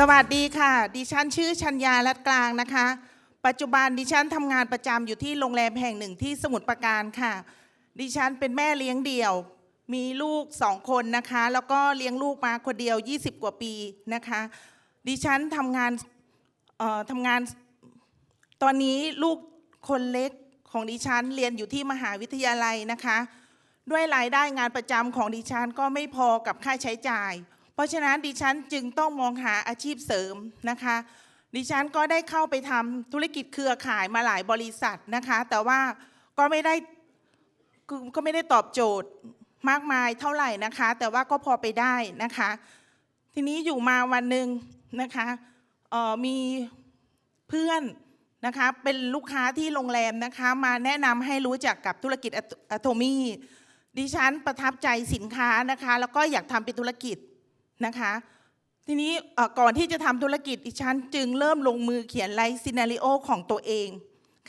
สวัสดีค่ะ ดิฉันชื่อชัญญาลัดกลางนะคะ ปัจจุบันดิฉันทำงานประจำอยู่ที่โรงแรมแห่งหนึ่งที่สมุทรปราการค่ะ ดิฉันเป็นแม่เลี้ยงเดี่ยว มีลูกสองคนนะคะ แล้วก็เลี้ยงลูกมาคนเดียว 20 กว่าปีนะคะ ดิฉันทำงานเอ่อทำงาน ตอนนี้ลูกคนเล็กของดิฉันเรียนอยู่ที่มหาวิทยาลัยนะคะ ด้วยรายได้งานประจำของดิฉันก็ไม่พอกับค่าใช้จ่าย เพราะฉะนั้นดิฉันจึงต้องมองหาอาชีพเสริมนะคะ ดิฉันก็ได้เข้าไปทำธุรกิจเครือข่ายมาหลายบริษัทนะคะ แต่ว่าก็ไม่ได้ก็ไม่ได้ตอบโจทย์มากมายเท่าไหร่นะคะ แต่ว่าก็พอไปได้นะคะ ทีนี้อยู่มาวันหนึ่งนะคะเออมีเพื่อนนะคะเป็นลูกค้าที่โรงแรมนะคะมาแนะนำให้รู้จักกับธุรกิจอะโทมี่ดิฉันประทับใจสินค้านะคะ แล้วก็อยากทำเป็นธุรกิจ นะคะ ทีนี้ก่อนที่จะทำธุรกิจดิฉันจึงเริ่มลงมือเขียนไลฟ์ซีนารีโอของตัวเอง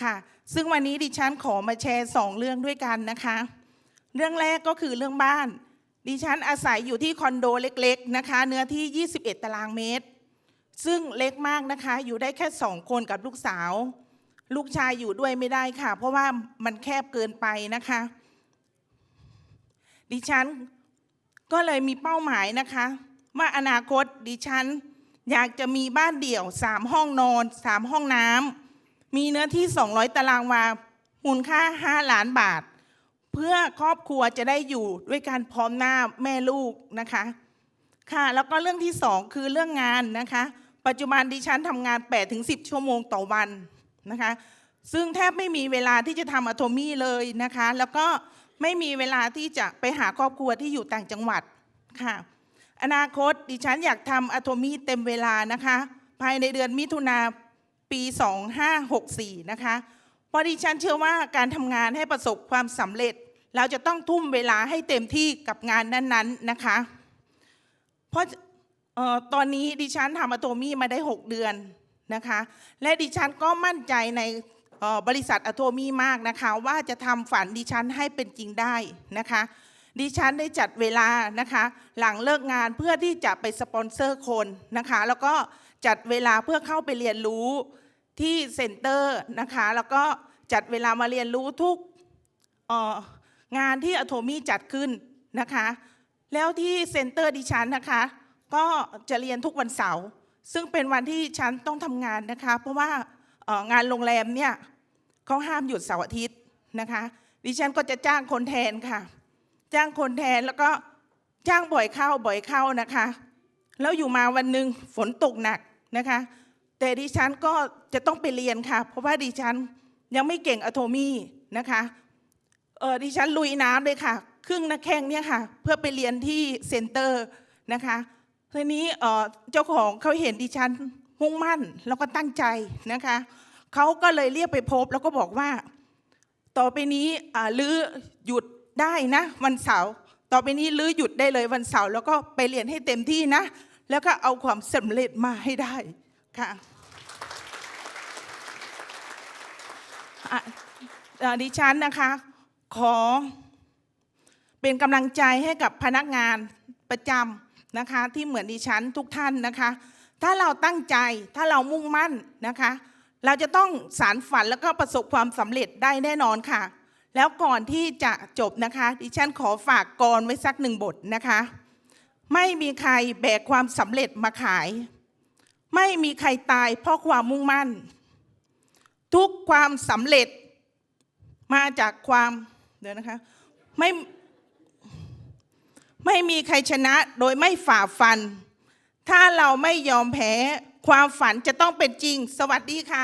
ค่ะ ซึ่งวันนี้ดิฉันขอมาแชร์สองเรื่องด้วยกันนะคะ เรื่องแรกก็คือเรื่องบ้าน ดิฉันอาศัยอยู่ที่คอนโดเล็กๆนะคะ เนื้อที่ 21 ตารางเมตร ซึ่งเล็กมากนะคะ อยู่ได้แค่สองคนกับลูกสาว ลูกชายอยู่ด้วยไม่ได้ค่ะ เพราะว่ามันแคบเกินไปนะคะ ดิฉันก็เลยมีเป้าหมายนะคะ ว่าอนาคตดิฉัน อยากจะมีบ้านเดี่ยวสามห้องนอนสามห้องน้ำมีเนื้อที่ 200 ตารางวามูลค่า 5 ล้านบาท เพื่อครอบครัวจะได้อยู่ด้วยการพร้อมหน้าแม่ลูกนะคะค่ะแล้วก็เรื่องที่สองคือเรื่องงานนะคะ ปัจจุบันดิฉันทำงาน 8-10 ชั่วโมงต่อวันนะคะซึ่งแทบไม่มีเวลาที่จะทำอะโทมี่เลยนะคะ แล้วก็ไม่มีเวลาที่จะไปหาครอบครัวที่อยู่ต่างจังหวัดค่ะ อนาคตดิฉันอยากทำอะโทมี่เต็มเวลานะคะ ภายในเดือนมิถุนาปี 2564 นะคะ เพราะดิฉันเชื่อว่าการทำงานให้ประสบความสำเร็จ เราจะต้องทุ่มเวลาให้เต็มที่กับงานนั้นๆนะคะ เพราะออตอนนี้ดิฉันทำอะโตมี่มาได้ 6 เดือนนะคะ และดิฉันก็มั่นใจในออบริษัทอะโตมี่มากนะคะ ว่าจะทำฝันดิฉันให้เป็นจริงได้นะคะ ดิฉันได้จัดเวลานะคะ หลังเลิกงานเพื่อที่จะไปสปอนเซอร์คนนะคะ แล้วก็จัดเวลาเพื่อเข้าไปเรียนรู้ที่เซ็นเตอร์นะคะ แล้วก็จัดเวลามาเรียนรู้ทุกงานที่อะโทมี่จัดขึ้นนะคะ แล้วที่เซ็นเตอร์ดิฉันนะคะ ก็จะเรียนทุกวันเสาร์ซึ่งเป็นวันที่ฉันต้องทำงานนะคะ เพราะว่างานโรงแรมเนี่ยเขาห้ามหยุดเสาร์อาทิตย์นะคะ ดิฉันก็จะจ้างคนแทนค่ะ จ้างคนแทนแล้วก็จ้างบ่อยเข้าบ่อยเข้านะคะ แล้วอยู่มาวันหนึ่งฝนตกหนักนะคะ แต่ดิฉันก็จะต้องไปเรียนค่ะ เพราะว่าดิฉันยังไม่เก่งอะโทมี่นะคะเออดิฉันลุยน้ำเลยค่ะ ครึ่งนักแข่งเนี่ยค่ะ เพื่อไปเรียนที่เซ็นเตอร์นะคะทีนี้เออเจ้าของเขาเห็นดิฉันมุ่งมั่นแล้วก็ตั้งใจนะคะเขาก็เลยเรียกไปพบแล้วก็บอกว่า ต่อไปนี้ลื้อหยุด ได้นะวันเสาร์ต่อไปนี้ลือหยุดได้เลยวันเสาร์แล้วก็ไปเรียนให้เต็มที่นะ แล้วก็เอาความสำเร็จมาให้ได้ค่ะดิฉันนะคะ ขอเป็นกำลังใจให้กับพนักงานประจำนะคะ ที่เหมือนดิฉันทุกท่านนะคะ ถ้าเราตั้งใจถ้าเรามุ่งมั่นนะคะ เราจะต้องสารฝันแล้วก็ประสบความสำเร็จได้แน่นอนค่ะ แล้วก่อนที่จะจบนะคะ ดิฉันขอฝากกรไว้สักหนึ่งบทนะคะ ไม่มีใครแบกความสำเร็จมาขาย ไม่มีใครตายเพราะความมุ่งมั่น ทุกความสำเร็จมาจากความเดี๋ยวนะคะไม่ไม่มีใครชนะโดยไม่ฝ่าฟัน ถ้าเราไม่ยอมแพ้ ความฝันจะต้องเป็นจริง สวัสดีค่ะ